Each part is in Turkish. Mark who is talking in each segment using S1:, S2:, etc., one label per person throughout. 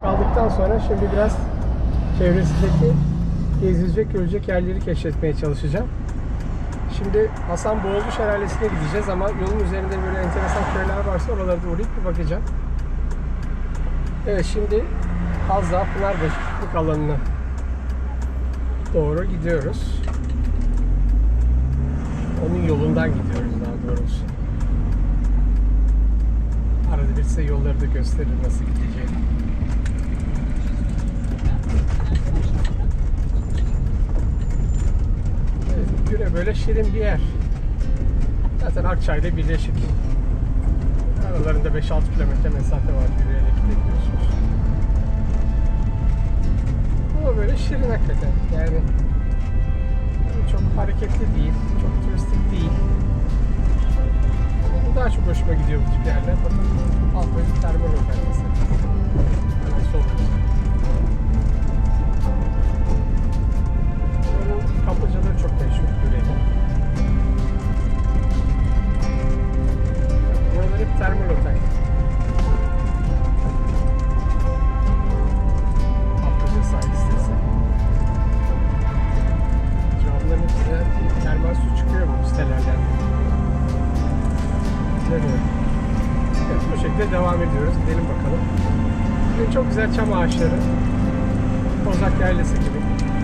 S1: Kaldıktan sonra şimdi biraz çevresindeki gezilecek, görecek yerleri keşfetmeye çalışacağım. Şimdi Hasan Boğazı Şelalesi'ne gideceğiz ama yolun üzerinde böyle enteresan köyler varsa oralara da uğrayıp bir bakacağım. Evet şimdi Hazza Pınarbaşı piknik alanına doğru gidiyoruz. Onun yolundan gidiyoruz daha doğrusu. Arada bir size yolları da gösterir nasıl gideceğini. Evet, Güne böyle şirin bir yer. Zaten Akçay'la birleşik. Aralarında 5-6 kilometre mesafe var yürüyerek Kozak Yaylası gibi.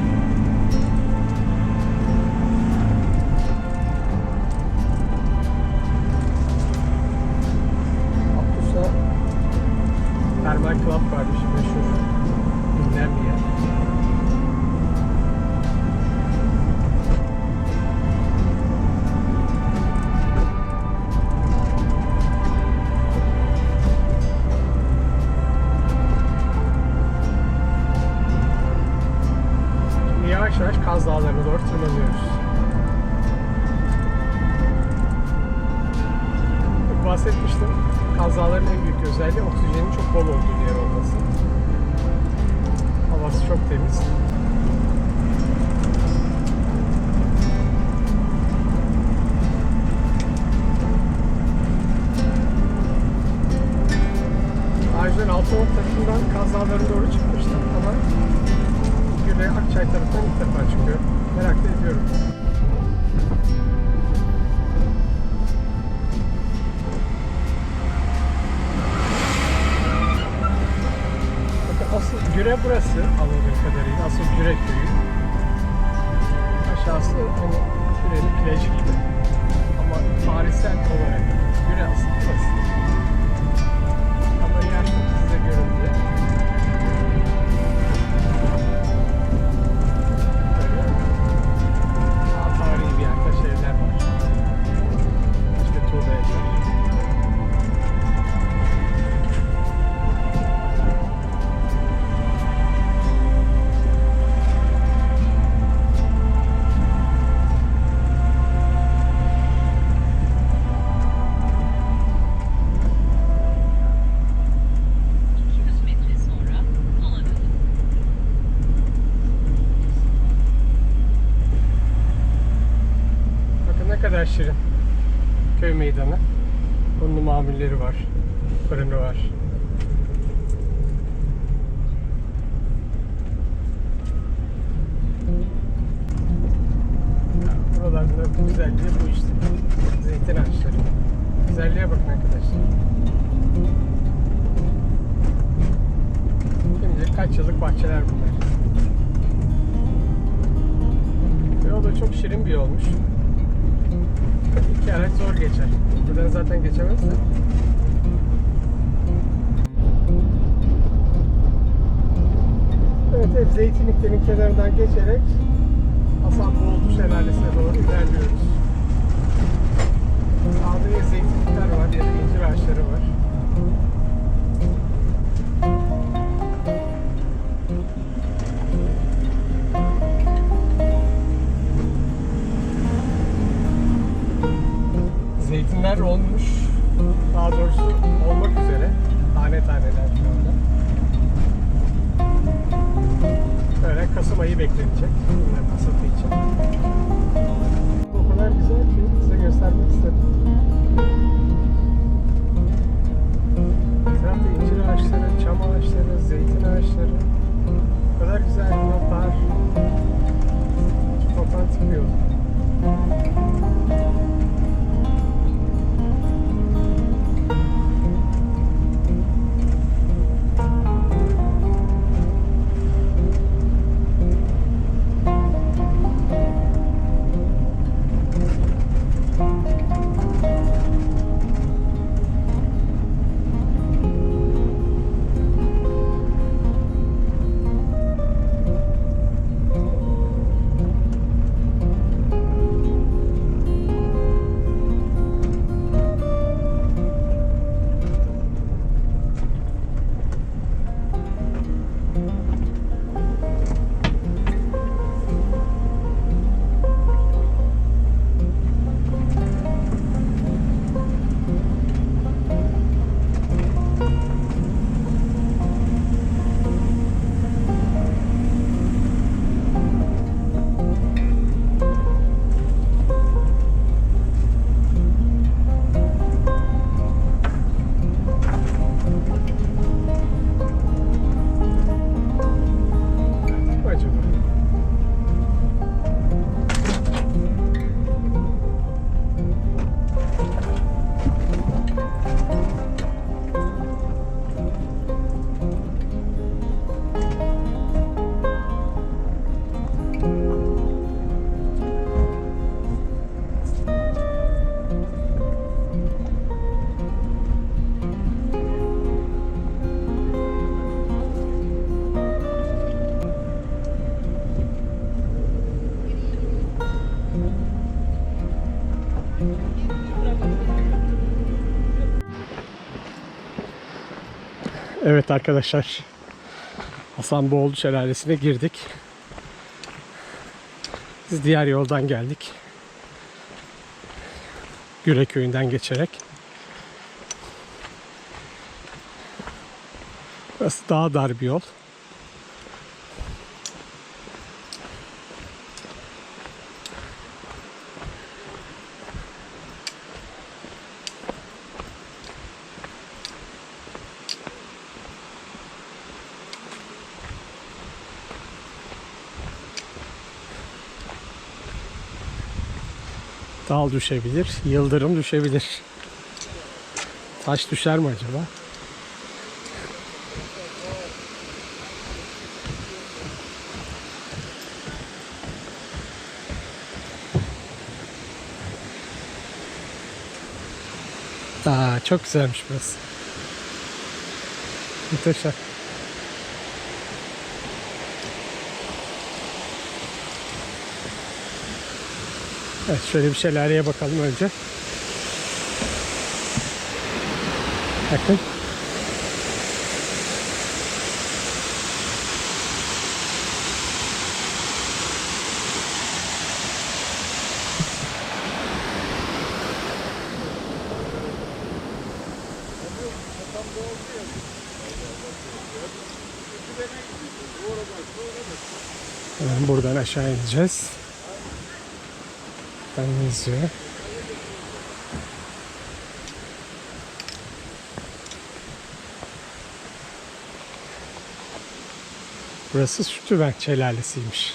S1: Şimdi kaç yıllık bahçeler bunlar. O da çok şirin bir yolmuş. İki araç zor geçer. Buradan zaten geçemez de. Evet hep zeytinliklerin kenarından geçerek Hasanboğlu Şelalesi'ne doğru ilerliyoruz. Sağda zeytinlikler var ya da incir ağaçları var. neler olmuş. Daha doğrusu olmak üzere. Tane taneler şu anda. Böyle Kasım ayı beklenecek. Bunların hasatı için. O kadar güzel ki size göstermek istedim. Etrafta incir ağaçları, çam ağaçları, zeytin ağaçları. O kadar güzel notlar. Toplantık bir yol. Evet arkadaşlar. Hasanboğlu Şelalesi'ne girdik. Biz diğer yoldan geldik. Güre köyünden geçerek. Burası daha dar bir yol. Dal düşebilir, yıldırım düşebilir. Taş düşer mi acaba? Aa, çok güzelmiş burası. Muhteşem. Evet şöyle bir şelaleye bakalım önce. Bakın. Buradan aşağı ineceğiz. Ben izliyor. Burası Sütüvenk Şelalesi'ymiş.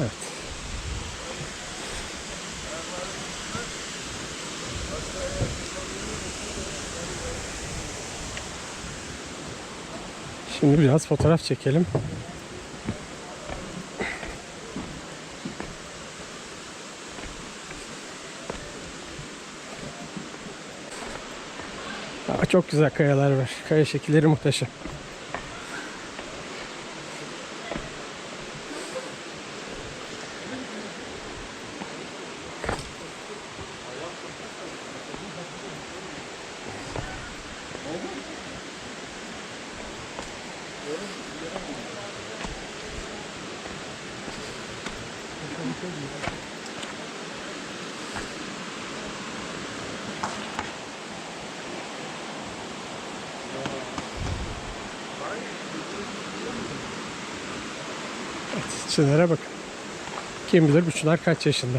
S1: Evet. Şimdi biraz fotoğraf çekelim. Ama çok güzel kayalar var. Kaya şekilleri muhteşem. Çınar'a bakın. Kim bilir bu Çınar kaç yaşında.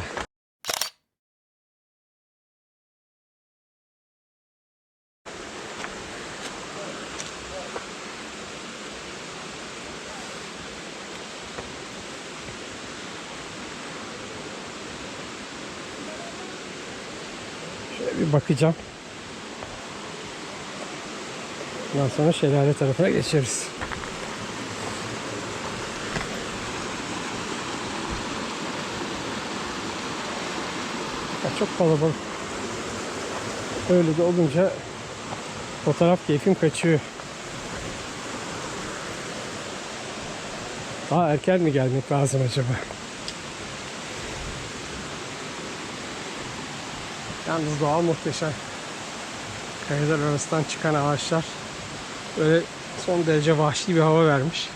S1: Şöyle bir bakacağım. Ondan sonra şelale tarafına geçeriz. Çok kalabalık. Öyle de olunca fotoğraf keyfim kaçıyor. Daha erken mi gelmek lazım acaba? Yalnız doğal muhteşem. Kayalar arasından çıkan ağaçlar böyle son derece vahşi bir hava vermiş.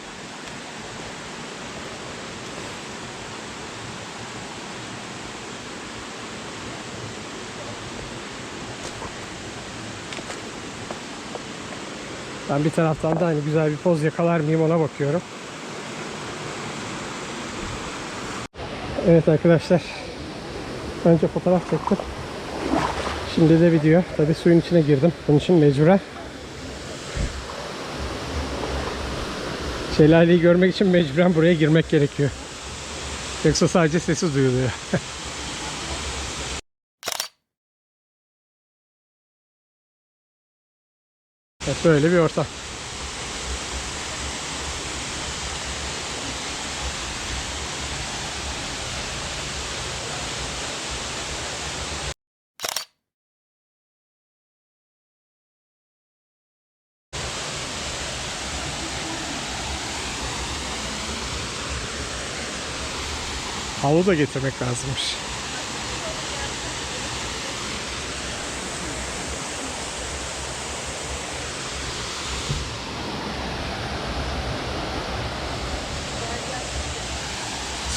S1: Ben bir taraftan da hani güzel bir poz yakalar mıyım ona bakıyorum. Evet arkadaşlar. Önce fotoğraf çektim. Şimdi de video. Tabi suyun içine girdim. Bunun için mecburen. Şelaleyi görmek için mecburen buraya girmek gerekiyor. Yoksa sadece sesi duyuluyor. evet böyle bir ortam. Havlu da getirmek lazımmış.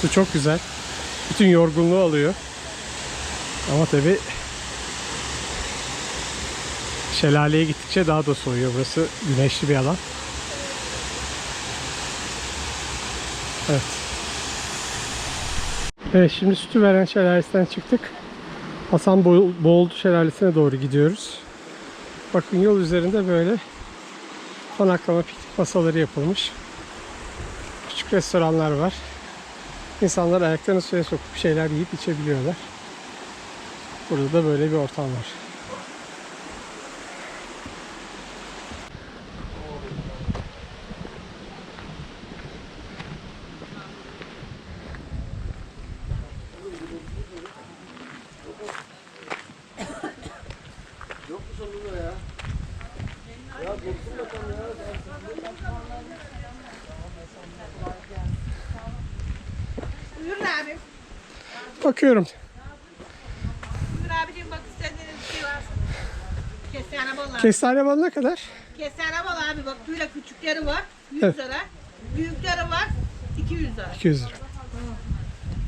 S1: Su çok güzel. Bütün yorgunluğu alıyor. Ama tabi şelaleye gittikçe daha da soğuyor. Burası güneşli bir alan. Evet. Evet şimdi sütü veren şelalesinden çıktık. Hasan Bo- Boğuldu şelalesine doğru gidiyoruz. Bakın yol üzerinde böyle konaklama piknik masaları yapılmış. Küçük restoranlar var. İnsanlar ayaklarını suya sokup bir şeyler yiyip içebiliyorlar. Burada da böyle bir ortam var. Bakıyorum.
S2: Buyur abicim bak istediğiniz bir şey varsa. Kestane bal abi.
S1: Kestane balı ne kadar?
S2: Kestane bal abi bak böyle küçükleri var. 100
S1: Evet.
S2: lira. Büyükleri var. 200 lira.
S1: 200 lira.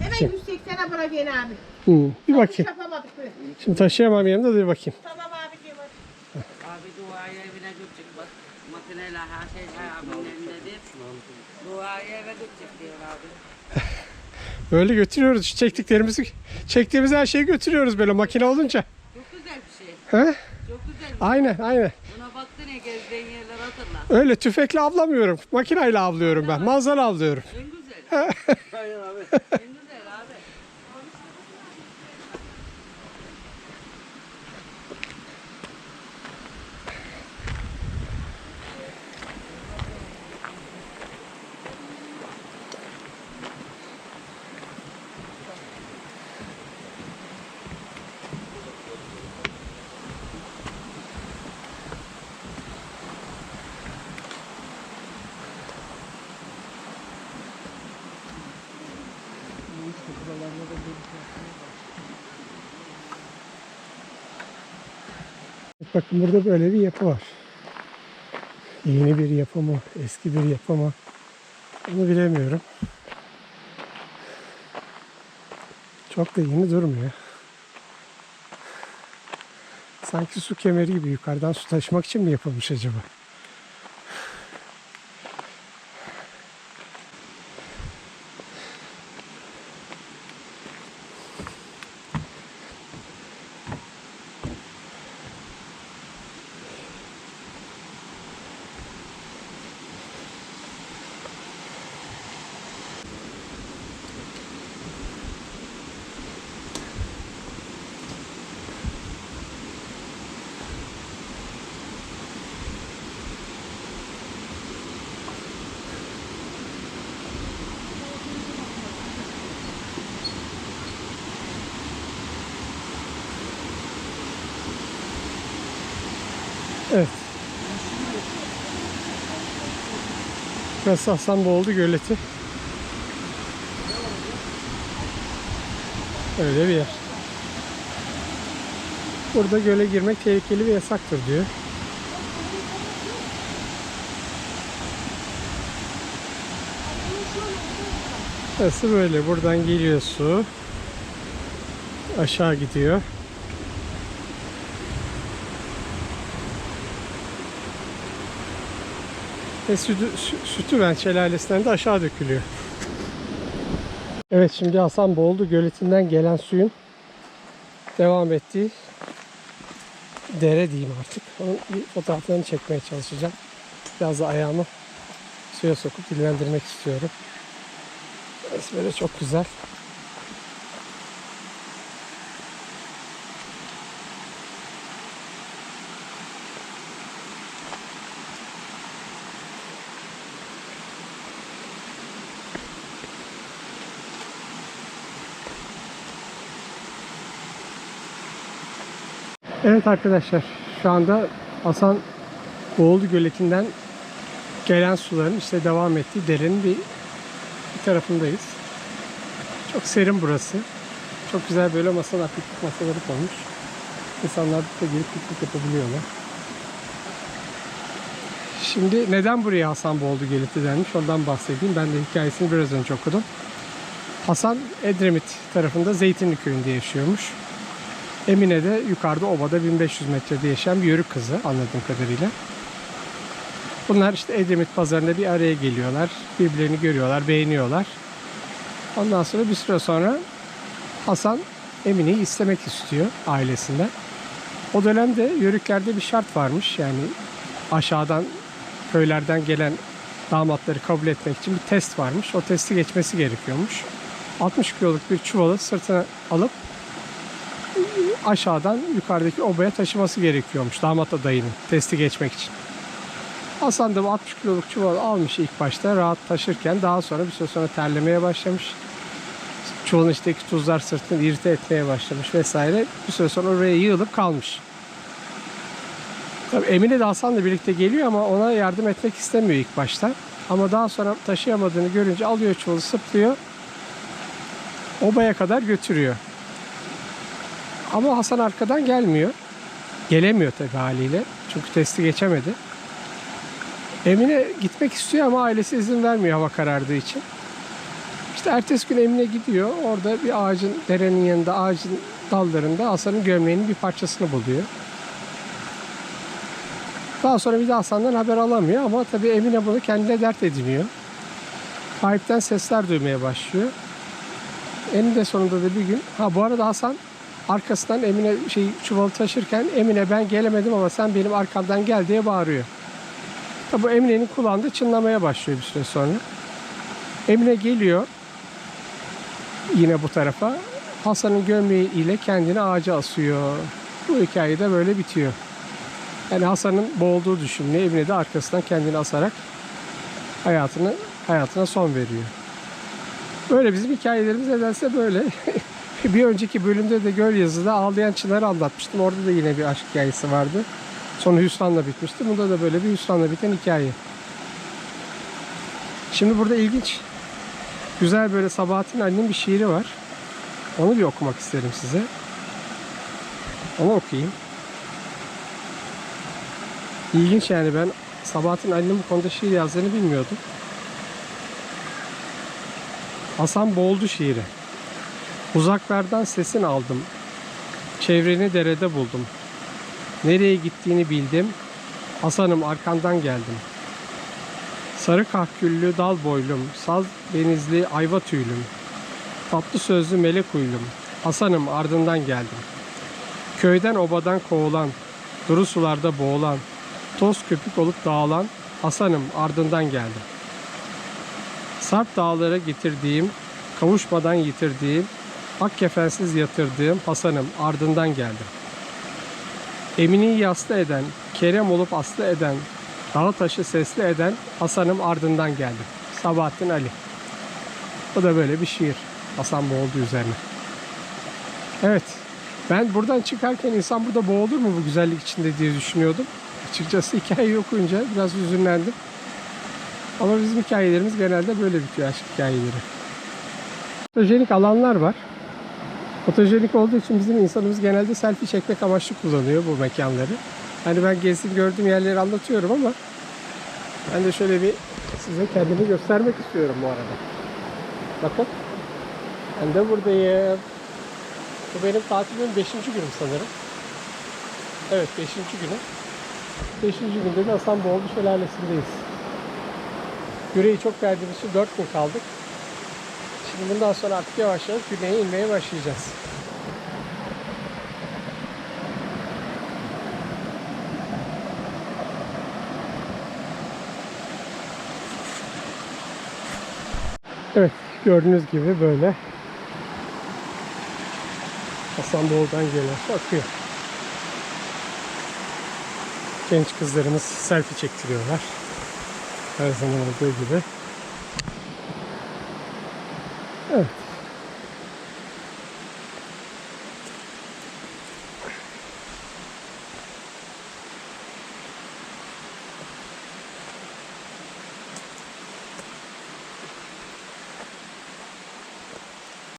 S2: Hemen
S1: Kim?
S2: 180'e bırakayım abi.
S1: Hmm, bir bakayım.
S2: yapamadık böyle.
S1: Şimdi taşıyamam yanımda da bir bakayım.
S2: Tamam abiciğim hadi.
S3: Abi duaya evine gidecek bak. Makineyle her şey abinin elindedir. Duaya eve gidecek diyor abi.
S1: Böyle götürüyoruz. Şu Çektiklerimizi, çektiğimiz her şeyi götürüyoruz böyle makine olunca.
S3: Çok güzel bir şey.
S1: He?
S3: Çok güzel.
S1: Aynen aynen.
S3: Buna baktın ya gezdiğin yerler hatırla.
S1: Öyle tüfekle avlamıyorum. Makineyle avlıyorum ben. Manzara avlıyorum.
S3: En güzel. Aynen abi. En güzel abi.
S1: Bakın burada böyle bir yapı var. Yeni bir yapı mı, eski bir yapı mı? Onu bilemiyorum. Çok da yeni durmuyor. Sanki su kemeri gibi yukarıdan su taşımak için mi yapılmış acaba? Evet. Burası Hasanboğlu Göleti. Öyle bir yer. Burada göle girmek tehlikeli ve yasaktır diyor. Burası böyle. Buradan geliyor su. Aşağı gidiyor. Ve sütü, sü- Sütüven şelalesinden de aşağı dökülüyor. Evet şimdi Hasan Boğuldu göletinden gelen suyun devam ettiği dere diyeyim artık. Onun bir fotoğraflarını çekmeye çalışacağım. Biraz da ayağımı suya sokup dinlendirmek istiyorum. Böyle çok güzel. Evet arkadaşlar şu anda Hasan Boğulu Göleti'nden gelen suların işte devam ettiği derenin bir, bir tarafındayız. Çok serin burası. Çok güzel böyle masalar, piknik masaları konmuş. İnsanlar burada gelip piknik yapabiliyorlar. Şimdi neden buraya Hasan Boğulu Göleti denmiş ondan bahsedeyim. Ben de hikayesini biraz önce okudum. Hasan Edremit tarafında Zeytinli köyünde yaşıyormuş. Emine de yukarıda obada 1500 metrede yaşayan bir yörük kızı anladığım kadarıyla. Bunlar işte Edremit pazarında bir araya geliyorlar. Birbirlerini görüyorlar, beğeniyorlar. Ondan sonra bir süre sonra Hasan Emine'yi istemek istiyor ailesinden. O dönemde yörüklerde bir şart varmış. Yani aşağıdan köylerden gelen damatları kabul etmek için bir test varmış. O testi geçmesi gerekiyormuş. 60 kiloluk bir çuvalı sırtına alıp aşağıdan yukarıdaki obaya taşıması gerekiyormuş damat adayının testi geçmek için. Hasan da bu 60 kiloluk çuvalı almış ilk başta rahat taşırken daha sonra bir süre sonra terlemeye başlamış. Çuvalın içindeki tuzlar sırtını irite etmeye başlamış vesaire. Bir süre sonra oraya yığılıp kalmış. Tabii Emine de Hasan'la birlikte geliyor ama ona yardım etmek istemiyor ilk başta. Ama daha sonra taşıyamadığını görünce alıyor çuvalı sıplıyor. Obaya kadar götürüyor. Ama Hasan arkadan gelmiyor. Gelemiyor tabii haliyle. Çünkü testi geçemedi. Emine gitmek istiyor ama ailesi izin vermiyor hava karardığı için. İşte ertesi gün Emine gidiyor. Orada bir ağacın, derenin yanında ağacın dallarında Hasan'ın gömleğinin bir parçasını buluyor. Daha sonra bir de Hasan'dan haber alamıyor ama tabii Emine bunu kendine dert ediniyor. Kayıpten sesler duymaya başlıyor. Eninde sonunda da bir gün, ha bu arada Hasan arkasından Emine şey çuvalı taşırken Emine ben gelemedim ama sen benim arkamdan gel diye bağırıyor. Tabi Emine'nin kulağında çınlamaya başlıyor bir süre sonra. Emine geliyor yine bu tarafa. Hasan'ın gömleği ile kendini ağaca asıyor. Bu hikaye de böyle bitiyor. Yani Hasan'ın boğulduğu düşünülüyor. Emine de arkasından kendini asarak hayatını hayatına son veriyor. Böyle bizim hikayelerimiz nedense böyle. bir önceki bölümde de Göl Yazı'da Ağlayan Çınar'ı anlatmıştım. Orada da yine bir aşk hikayesi vardı. Sonu hüsranla bitmişti. Bunda da böyle bir hüsranla biten hikaye. Şimdi burada ilginç, güzel böyle Sabahattin Ali'nin bir şiiri var. Onu bir okumak isterim size. Onu okuyayım. İlginç yani ben Sabahattin Ali'nin bu konuda şiir yazdığını bilmiyordum. Hasan boğuldu şiiri. Uzaklardan sesin aldım. Çevreni derede buldum. Nereye gittiğini bildim. Hasan'ım arkandan geldim. Sarı kahküllü dal boylum, saz denizli ayva tüylüm. Tatlı sözlü melek uylum. Hasan'ım ardından geldim. Köyden obadan kovulan, duru sularda boğulan, toz köpük olup dağılan Hasan'ım ardından geldim. Sarp dağlara getirdiğim, kavuşmadan yitirdiğim, ak kefensiz yatırdığım Hasan'ım ardından geldim. Emini yaslı eden, Kerem olup aslı eden, dağı taşı sesli eden Hasan'ım ardından geldim. Sabahattin Ali. Bu da böyle bir şiir. Hasan boğuldu üzerine. Evet. Ben buradan çıkarken insan burada boğulur mu bu güzellik içinde diye düşünüyordum. Açıkçası hikayeyi okuyunca biraz üzünlendim. Ama bizim hikayelerimiz genelde böyle bitiyor aşk hikayeleri. Fotojenik alanlar var. Fotojenik olduğu için bizim insanımız genelde selfie çekmek amaçlı kullanıyor bu mekanları. Hani ben gezdim gördüğüm yerleri anlatıyorum ama ben de şöyle bir size kendimi göstermek istiyorum bu arada. Bakın. Ben de buradayım. Bu benim tatilimin 5. günüm sanırım. Evet 5. günü. 5. günde de Hasanboğlu Şelalesi'ndeyiz. Yüreği çok verdiğimiz için 4 gün kaldık. Şimdi bundan sonra artık yavaş yavaş güneye inmeye başlayacağız. Evet gördüğünüz gibi böyle Hasanboğlu'dan gelen su akıyor. Genç kızlarımız selfie çektiriyorlar. Her zaman olduğu gibi.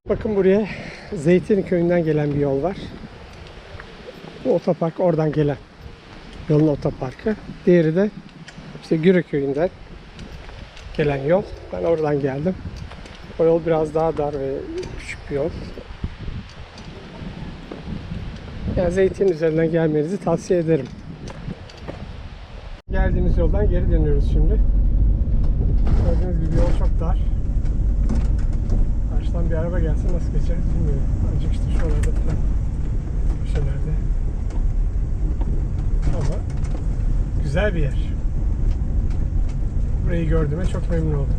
S1: Bakın buraya Zeytinli köyünden gelen bir yol var. Bu otopark oradan gelen yolun otoparkı. Diğeri de işte Güre köyünden gelen yol. Ben oradan geldim. O yol biraz daha dar ve küçük bir yol. Yani zeytin üzerinden gelmenizi tavsiye ederim. Geldiğimiz yoldan geri dönüyoruz şimdi. Gördüğünüz gibi yol çok dar. Karşıdan bir araba gelse nasıl geçer bilmiyorum. Ancak işte şuralarda falan köşelerde. Ama güzel bir yer. Burayı gördüğüme çok memnun oldum.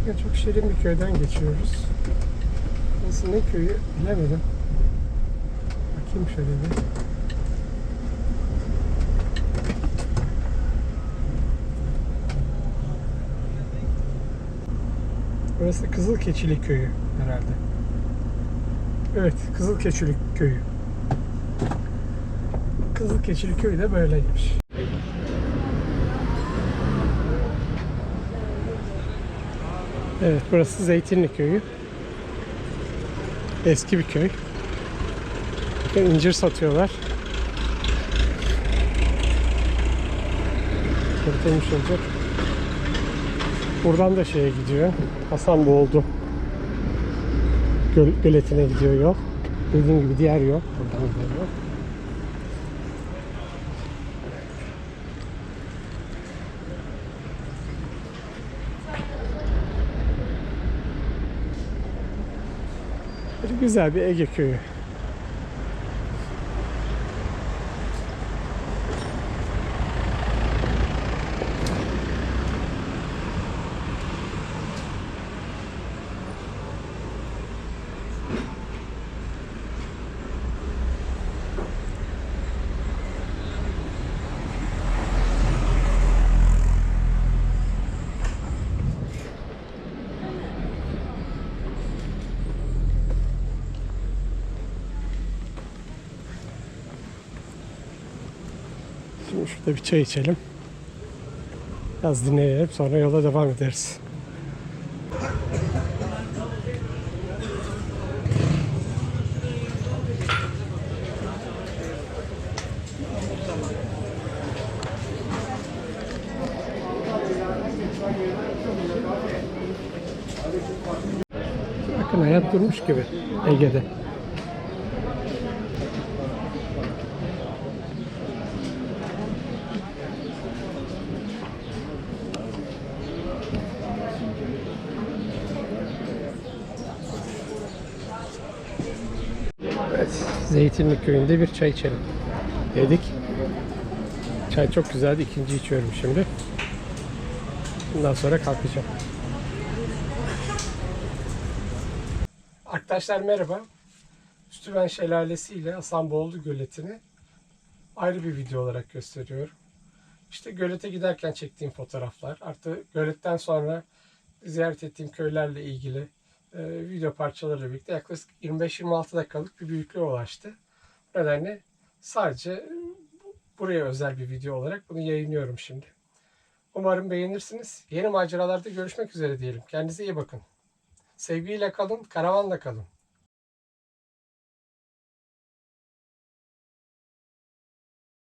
S1: Bugün çok şirin bir köyden geçiyoruz. Burası ne köyü bilemedim. Bakayım şöyle bir. Burası Kızılkeçili köyü herhalde. Evet, Kızılkeçili köyü. Kızılkeçili köyü de böyleymiş. Evet, burası Zeytinli köyü. Eski bir köy. İncir satıyorlar. Kurtulmuş olacak. Buradan da şeye gidiyor. Hasan Boğuldu. Göl, göletine gidiyor yol. Dediğim gibi diğer yol. Buradan gidiyor güzel bir Ege köyü. Şimdi şurada bir çay içelim. Biraz dinleyelim sonra yola devam ederiz. Bakın hayat durmuş gibi Ege'de. Evet, Zeytinli köyünde bir çay içelim dedik. Çay çok güzeldi. ikinci içiyorum şimdi. Bundan sonra kalkacağım. Arkadaşlar merhaba. Üstüven Şelalesi ile Hasanboğlu Göleti'ni ayrı bir video olarak gösteriyorum. İşte gölete giderken çektiğim fotoğraflar. Artı göletten sonra ziyaret ettiğim köylerle ilgili e, video parçalarıyla birlikte yaklaşık 25-26 dakikalık bir büyüklüğe ulaştı. Bu nedenle sadece buraya özel bir video olarak bunu yayınlıyorum şimdi. Umarım beğenirsiniz. Yeni maceralarda görüşmek üzere diyelim. Kendinize iyi bakın. Sevgiyle kalın, karavanla kalın.